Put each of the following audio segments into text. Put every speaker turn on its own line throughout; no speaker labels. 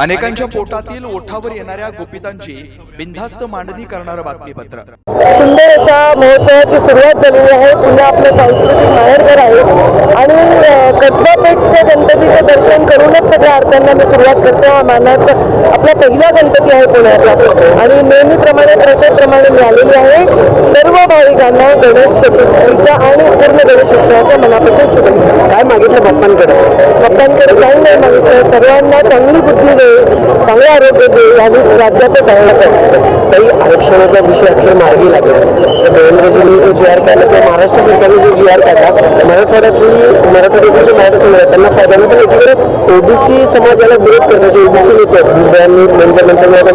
अनेकांच्या पोटातील ओठावर येणाऱ्या गोपितांची बिनधास्त मांडणी करणारं बातमीपत्र.
सुंदर अशा महोत्सवाची सुरुवात झालेली आहे. पुन्हा आपलं सांस्कृतिक माहेरघर आहे. आणि कसबा पेठच्या गणपतीचं दर्शन करूनच सगळ्या आरत्यांना मी सुरुवात करते. हा मानाचा आपला पहिला गणपती आहे पुण्यातला. आणि नेहमीप्रमाणे प्रथेप्रमाणे मी आलेली आहे. सर्व भाविकांना गणेश चतुर्थीच्या आणि पूर्ण गणेश उत्सवाच्या मनापासून शुभेच्छा. काय मागितलं बाप्पांकडे? बाप्पांकडे काही नाही मागितलं. सर्वांना चांगली बुद्धी दे चांगलं आरोग्य दे आणि राज्याचं चांगलं कर. काही आरक्षणाचा विषय अखेर मार्गी लागला. देवेंद्रजींनी जो जी आर काढला किंवा महाराष्ट्र सरकारने जो तयार करतात काढला मराठवाड्यातली मराठवाड्यातली जे मराठा समाज त्यांना फायदा नाही पण एकीकडे ओबीसी समाजाला विरोध करण्याचे ओबीसी नेते दुर्गांनी नंतर नंतर मराठा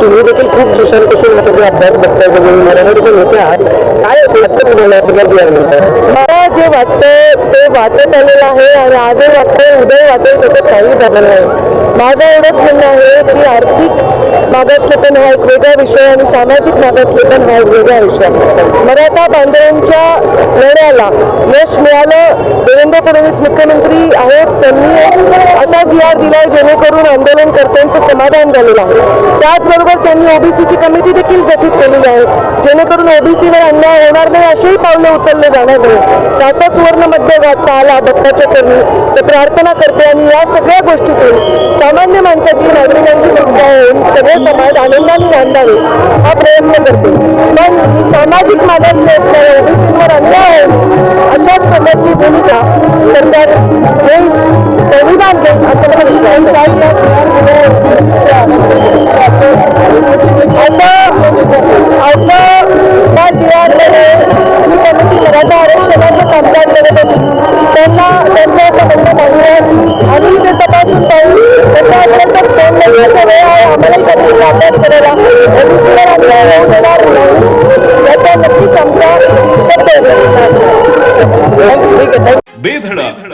तुम्ही देखील खूप दिवसांपासून सगळे अभ्यास बघताय सगळे मराठवाड्याचे नेते आहात. काय वाटतं तुम्हाला या नंतर मला जे वाटतं ते वाटत आलेलं आहे आणि आजही वाटतं उदय वाटेल त्याचं काही झालं नाही. माझं एवढंच म्हणणं आहे की आर्थिक मागासलेपण हा एक वेगळा विषय आणि सामाजिक मागासलेपण हा एक वेगळा विषय मराठा बांधवांच्या लढ्याला यश मिळालं. देवेंद्र फडणवीस मुख्यमंत्री आहेत. त्यांनी असा जी आर दिलाय जेणेकरून आंदोलनकर्त्यांचं समाधान झालेलं आहे. त्याचबरोबर त्यांनी ओबीसीची कमिटी देखील गठीत केलेली आहे. जेणेकरून ओबीसीवर अन्याय होणार नाही असेही पावलं उचलले जाणार नाही. त्याचा सुवर्ण मध्य गाठता आला भक्ताच्या चरणी. तर प्रार्थना करते आणि या सगळ्या गोष्टीतून सामान्य माणसाची नागरिकांची सुटका होऊन सगळे समाज आनंदाने नांदावे हा प्रयत्न करते. पण सामाजिक मागासले असणाऱ्या ओबीसी मराठा आरक्षणाचं
बेधडक।